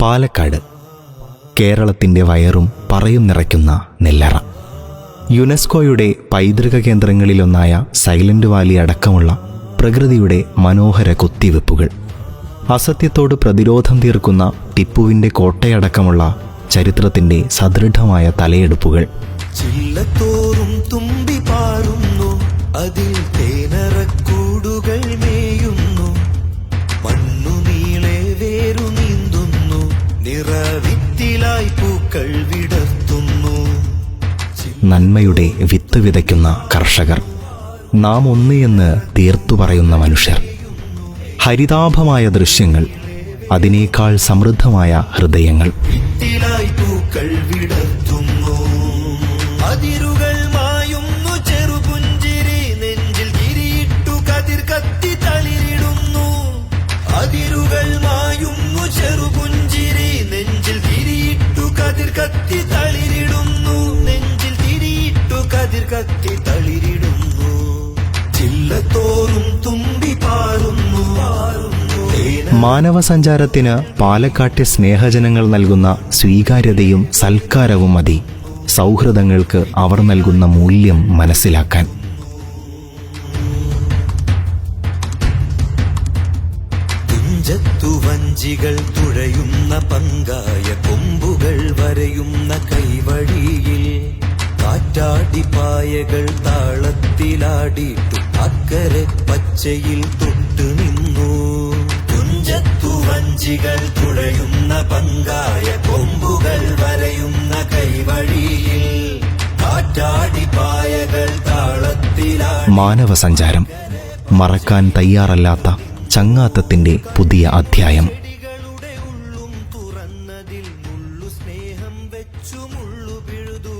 പാലക്കാട്. കേരളത്തിന്റെ വയറും പറയും നിറയ്ക്കുന്ന നെല്ലറ. യുനെസ്കോയുടെ പൈതൃക കേന്ദ്രങ്ങളിലൊന്നായ സൈലന്റ് വാലി അടക്കമുള്ള പ്രകൃതിയുടെ മനോഹര കുത്തിവെപ്പുകൾ. അസത്യത്തോട് പ്രതിരോധം തീർക്കുന്ന ടിപ്പുവിന്റെ കോട്ടയടക്കമുള്ള ചരിത്രത്തിന്റെ സദൃഢമായ തലയെടുപ്പുകൾ. ചില്ലത്തോറും തുമ്പി പാറുന്നു അതിൽ തേനറക്കൂടുകൾ നിറവിത്തിലായി പൂക്കൾ വിടർത്തുന്നു. നന്മയുടെ വിത്ത് വിതയ്ക്കുന്ന കർഷകർ നാം ഒന്ന് എന്ന് തീർത്തു പറയുന്ന മനുഷ്യർ. ഹരിതാഭമായ ദൃശ്യങ്ങൾ അതിനേക്കാൾ സമൃദ്ധമായ ഹൃദയങ്ങൾ. വിത്തിലായി അതിരുകൾ മായുന്നു ചെറുപുഞ്ചിരി നെഞ്ചിൽ തിരിയിട്ടു കതിർ കത്തി തളിരിടുന്നു. നെഞ്ചിൽ തിരിയിട്ടു കതിർ കത്തി തളിരിടുന്നു. ചില്ലത്തോറും തുമ്പി പാറുന്നു. മാനവ സഞ്ചാരത്തിന് പാലക്കാട്ടെ സ്നേഹജനങ്ങൾ നൽകുന്ന സ്വീകാര്യതയും സൽക്കാരവും മതി സൗഹൃദങ്ങൾക്ക് അവർ നൽകുന്ന മൂല്യം മനസ്സിലാക്കാൻ. വഞ്ചികൾ തുഴയുന്ന പങ്കായ കൊമ്പുകൾ വരയുന്ന കൈവഴിയിൽ കാറ്റാടിപ്പായകൾ താളത്തിലാടിയിട്ടു അക്കരെ പച്ചയിൽ തൊട്ടു നിന്നു. തുഞ്ചത്തു വഞ്ചികൾ തുഴയുന്ന പങ്കായ കൊമ്പുകൾ വരയുന്ന കൈവഴിയിൽ കാറ്റാടിപ്പായകൾ താളത്തിലാടി മാനവ സഞ്ചാരം മറക്കാൻ തയ്യാറല്ലാത്ത ചങ്ങാത്തത്തിന്റെ പുതിയ അധ്യായം. അതിൽ മുള്ളു സ്നേഹം വെച്ചു മുള്ളു പിഴുതു.